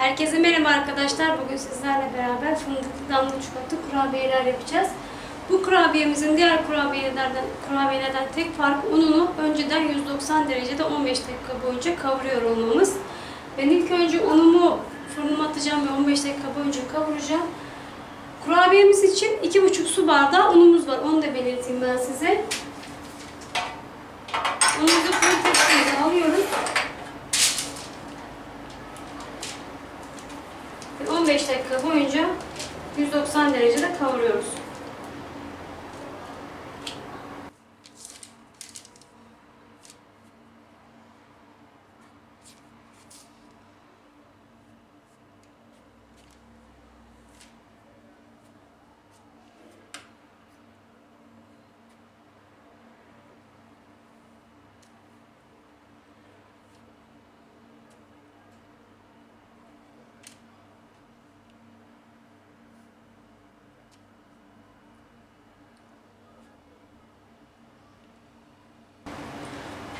Herkese merhaba arkadaşlar. Bugün sizlerle beraber fındıklı damla çikolata kurabiyeler yapacağız. Bu kurabiyemizin diğer kurabiyelerden, kurabiyelerden tek farkı ununu önceden 190 derecede 15 dakika boyunca kavuruyor olmamız. Ben ilk önce unumu fırınıma atacağım ve 15 dakika boyunca kavuracağım. Kurabiyemiz için 2,5 su bardağı unumuz var. Onu da belirteyim ben size. Unumuzu fırın tepsimize alıyoruz. Ve 15 dakika boyunca 190 derecede kavuruyoruz.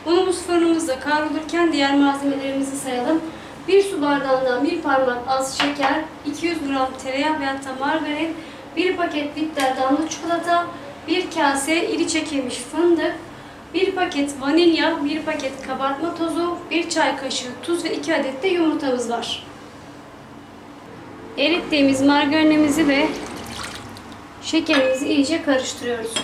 Unumuz fırınımızda kavrulurken diğer malzemelerimizi sayalım. 1 su bardağından 1 parmak az şeker, 200 gram tereyağı veya margarin, 1 paket bitter damla çikolata, 1 kase iri çekilmiş fındık, 1 paket vanilya, 1 paket kabartma tozu, 1 çay kaşığı tuz ve 2 adet de yumurtamız var. Erittiğimiz margarinimizi ve şekerimizi iyice karıştırıyoruz.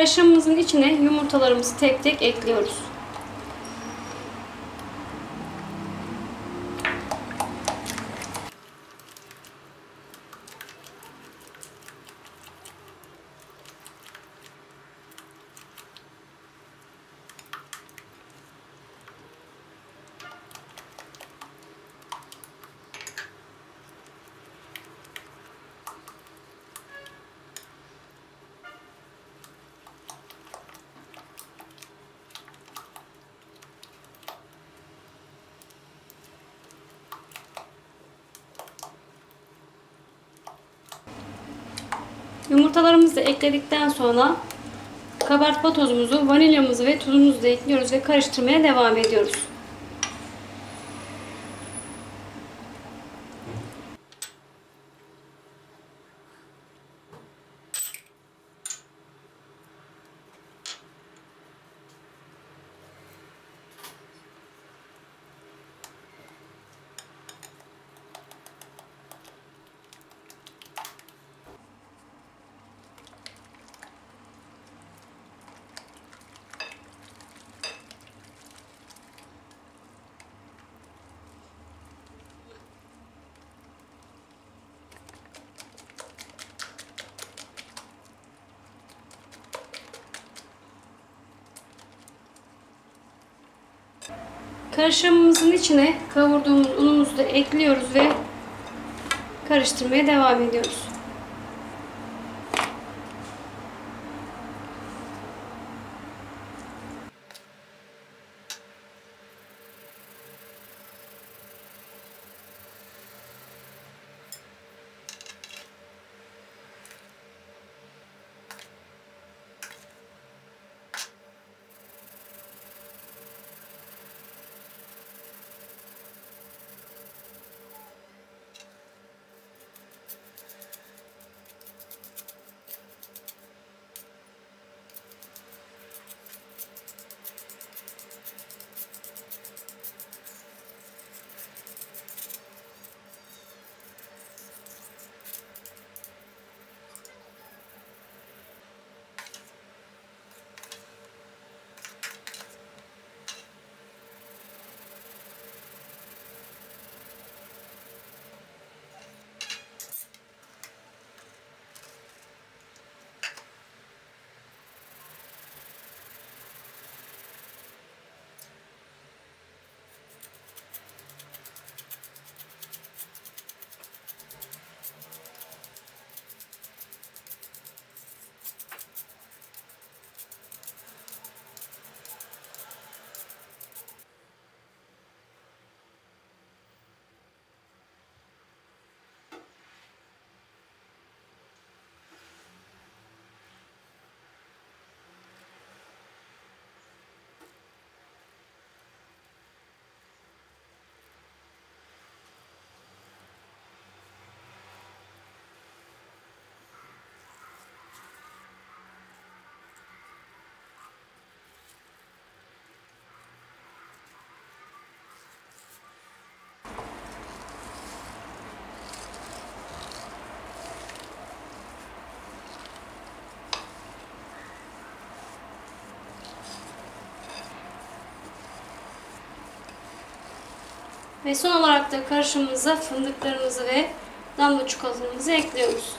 Karışımımızın içine yumurtalarımızı tek tek ekliyoruz. Yumurtalarımızı ekledikten sonra kabartma tozumuzu, vanilyamızı ve tuzumuzu da ekliyoruz ve karıştırmaya devam ediyoruz. Karışımımızın içine kavurduğumuz unumuzu da ekliyoruz ve karıştırmaya devam ediyoruz. Ve son olarak da karışımımıza fındıklarımızı ve damla çikolatamızı ekliyoruz.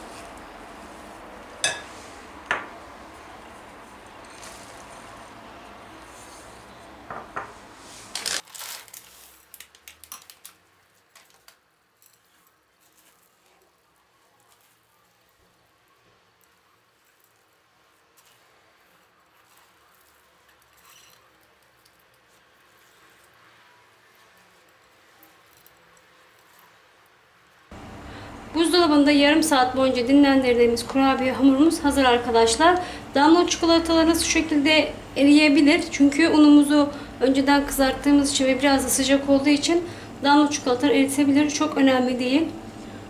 Buzdolabında yarım saat boyunca dinlendirdiğimiz kurabiye hamurumuz hazır arkadaşlar. Damla çikolatalarınız şu şekilde eriyebilir. Çünkü unumuzu önceden kızarttığımız için ve biraz da sıcak olduğu için damla çikolatalar eritebilir. Çok önemli değil.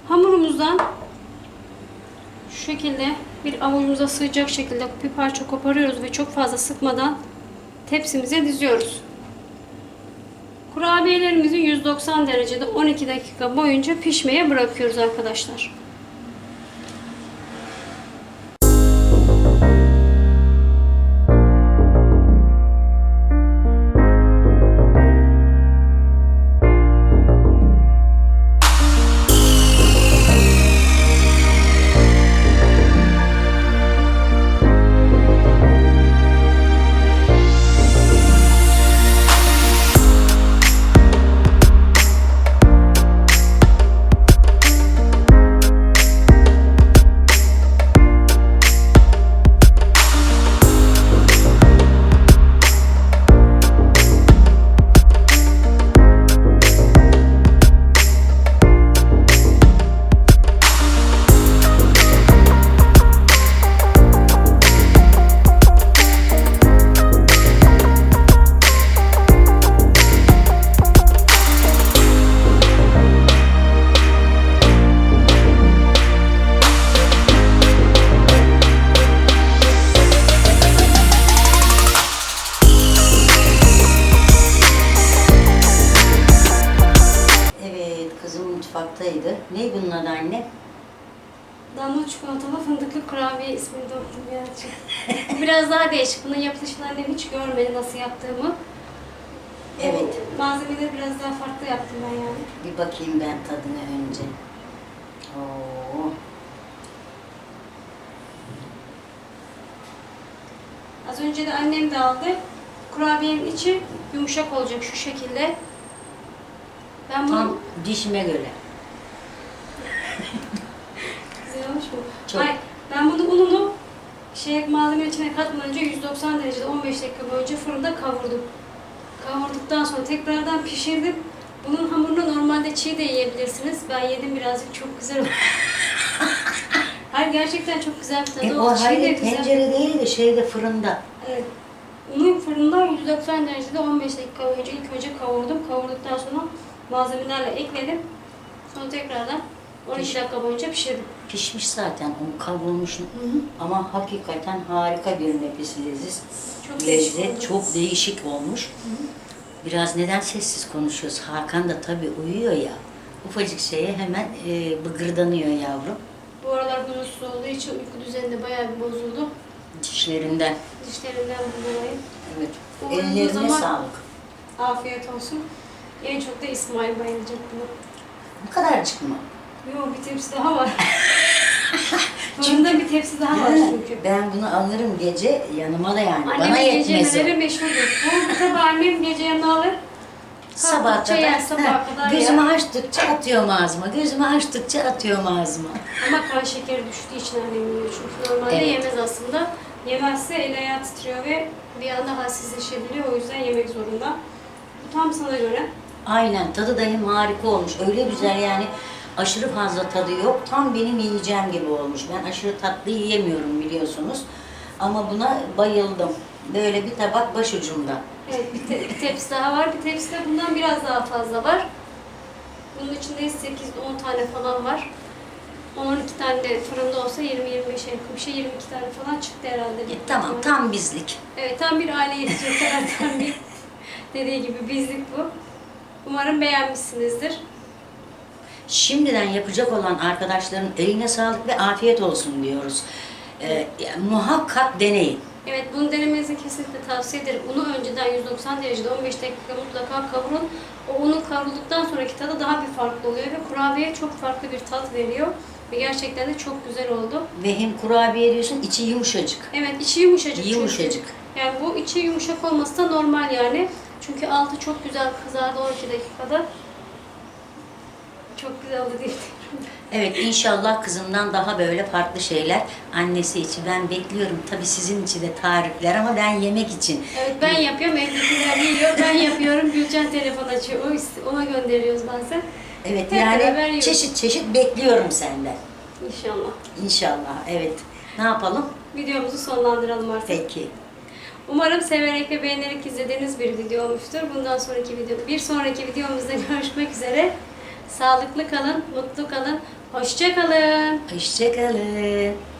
Hamurumuzdan şu şekilde bir avucumuza sığacak şekilde bir parça koparıyoruz ve çok fazla sıkmadan tepsimize diziyoruz. Kurabiyelerimizi 190 derecede 12 dakika boyunca pişmeye bırakıyoruz arkadaşlar. Çikolatalı fındıklı kurabiye ismini de unuttum gerçi. Bu biraz daha değişik. Bunun yapılışını annem hiç görmedi nasıl yaptığımı. Evet. Malzemeleri biraz daha farklı yaptım ben yani. Bir bakayım ben tadına önce. Oo. Az önce de annem de aldı. Kurabiyenin içi yumuşak olacak şu şekilde. Ben bunu... Tam dişime göre. Güzel olmuş mu? Çok. Hayır, ben bunu ununu şey malzeme içine katmadan önce 190 derecede 15 dakika boyunca fırında kavurdum. Kavurduktan sonra tekrardan pişirdim. Bunun hamurunu normalde çiğ de yiyebilirsiniz. Ben yedim birazcık çok güzel oldu. Hayır gerçekten çok güzel bir tadı E, o oldu. Çiğ de hayır güzel. tencere değil de şeyde fırında. Evet. Unu fırında 190 derecede 15 dakika boyunca ilk önce kavurdum. Kavurduktan sonra malzemelerle ekledim. Sonra tekrardan 12 dakika boyunca pişirdim. Pişmiş zaten, o kavrulmuş. Ama hakikaten harika bir nefis leziz. Çok değişik Lezzet oldu. çok değişik olmuş. Biraz neden sessiz konuşuyoruz? Hakan da tabii uyuyor ya. Ufacık şeye hemen e, bıgırdanıyor yavrum. Bu aralar huzursuz olduğu için uyku düzeni de bayağı bir bozuldu. Dişlerinden. Dişlerinden dolayı. Evet. Ellerine zaman- sağlık. Afiyet olsun. En çok da İsmail bayılacak buna. Bu kadarcık mı? Yok bir tepsi daha var. Fırında bir tepsi daha var Ha, çünkü. Ben bunu alırım gece yanıma da yani. Bana Annemin yetmez o. yemeleri meşhurdur. Bu tabi annem gece yanına alır. Kalktıkça kadar, yer, sabaha ha, kadar gözümü yer. açtıkça atıyorum ağzıma. Gözümü açtıkça atıyorum ağzıma. Ama kan şekeri düştüğü için annem yiyor. Çünkü normalde Evet. yemez aslında. Yemezse el ayağı titriyor ve bir anda halsizleşebiliyor. O yüzden yemek zorunda. Bu tam sana göre. Aynen tadı da hem harika olmuş. Öyle güzel yani aşırı fazla tadı yok. Tam benim yiyeceğim gibi olmuş. Ben aşırı tatlı yiyemiyorum biliyorsunuz. Ama buna bayıldım. Böyle bir tabak başucumda. Evet, bir, te- bir tepsi daha var. Bir tepsi de bundan biraz daha fazla var. Bunun içinde 8-10 tane falan var. 10-12 tane de fırında olsa 20-25'e yakın bir şey. 22 tane falan çıktı herhalde. E, tamam tam bizlik. Evet, tam bir aile yetecek kadar tam bir dediği gibi bizlik bu. Umarım beğenmişsinizdir. Şimdiden yapacak olan arkadaşların eline sağlık ve afiyet olsun diyoruz. Ee, muhakkak deneyin. Evet bunu denemenizi kesinlikle tavsiye ederim. Unu önceden 190 derecede 15 dakika mutlaka kavurun. O unun kavrulduktan sonraki tadı daha bir farklı oluyor ve kurabiye çok farklı bir tat veriyor. Ve gerçekten de çok güzel oldu. Ve hem kurabiye diyorsun içi yumuşacık. Evet içi yumuşacık çünkü. Yumuşacık. Yani bu içi yumuşak olması da normal yani. Çünkü altı çok güzel kızardı 12 dakikada. Çok güzel oldu diye. Evet inşallah kızımdan daha böyle farklı şeyler annesi için ben bekliyorum. Tabii sizin için de tarifler ama ben yemek için. Evet ben yapıyorum, evdekiler yiyor, ben yapıyorum. Gülcan telefon açıyor, o ona gönderiyoruz bazen. Evet Hep beraber yani yiyoruz. çeşit çeşit bekliyorum senden. İnşallah. İnşallah evet. Ne yapalım? Videomuzu sonlandıralım artık. Peki. Umarım severek ve beğenerek izlediğiniz bir video olmuştur. Bundan sonraki video, bir sonraki videomuzda görüşmek üzere. Sağlıklı kalın, mutlu kalın, hoşça kalın. Hoşçakalın.